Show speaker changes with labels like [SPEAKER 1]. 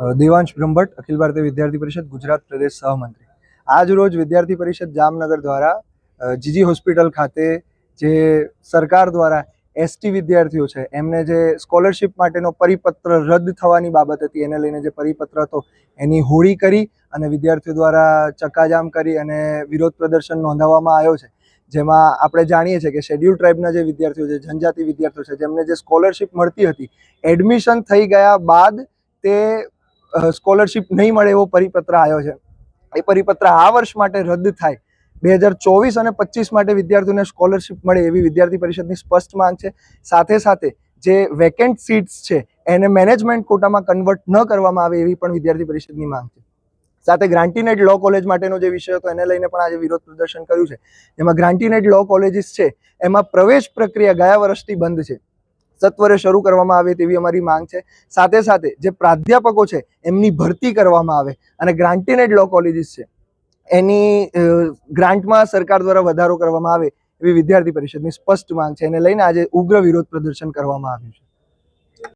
[SPEAKER 1] દેવાંશ બ્રહ્મભટ્ટ, અખિલ ભારતીય વિદ્યાર્થી પરિષદ, ગુજરાત પ્રદેશ સહમંત્રી. આજ રોજ વિદ્યાર્થી પરિષદ જામનગર દ્વારા જીજી હોસ્પિટલ ખાતે જે સરકાર દ્વારા એસટી વિદ્યાર્થીઓ છે, એમને જે સ્કોલરશિપ માટેનો પરિપત્ર રદ થવાની બાબત હતી, એને લઈને જે પરિપત્ર હતો, એની હોળી કરી અને વિદ્યાર્થીઓ દ્વારા ચક્કાજામ કરી અને વિરોધ પ્રદર્શન નોંધાવવામાં આવ્યો છે. જેમાં આપણે જાણીએ છીએ કે શેડ્યુલ ટ્રાઇબના જે વિદ્યાર્થીઓ છે, જનજાતિ વિદ્યાર્થીઓ છે, જેમને જે સ્કોલરશિપ મળતી હતી, એડમિશન થઈ ગયા બાદ તે સ્કોલરશિપ નહીં મળે એવો પરિપત્ર આવ્યો છે. એ પરિપત્ર આ વર્ષ માટે રદ થાય. બે હજાર ચોવીસ અને પચીસ માટે વિદ્યાર્થીઓને સ્કોલરશિપ મળે એવી વિદ્યાર્થી પરિષદની સ્પષ્ટ માંગ છે. સાથે સાથે જે વેકેન્ટ સીટ્સ છે, એને મેનેજમેન્ટ કોટામાં કન્વર્ટ ન કરવામાં આવે એવી પણ વિદ્યાર્થી પરિષદની માંગ છે. સાથે ગ્રાન્ટીનેડ લો કોલેજ માટેનો જે વિષય હતો, એને લઈને પણ આજે વિરોધ પ્રદર્શન કર્યું છે. એમાં ગ્રાન્ટીનેડ લો કોલેજીસ છે, એમાં પ્રવેશ પ્રક્રિયા ગયા વર્ષથી બંધ છે. સત્વરે શરૂ કરવામાં આવે તેવી અમારી માંગ છે. સાથે સાથે જે પ્રાધ્યાપકો છે, એમની ભરતી કરવામાં આવે અને ગ્રાન્ટીનેડ લો કોલેજીસ છે, એની ગ્રાન્ટમાં સરકાર દ્વારા વધારો કરવામાં આવે એવી વિદ્યાર્થી પરિષદની સ્પષ્ટ માંગ છે. એને લઈને આજે ઉગ્ર વિરોધ પ્રદર્શન કરવામાં આવ્યું છે.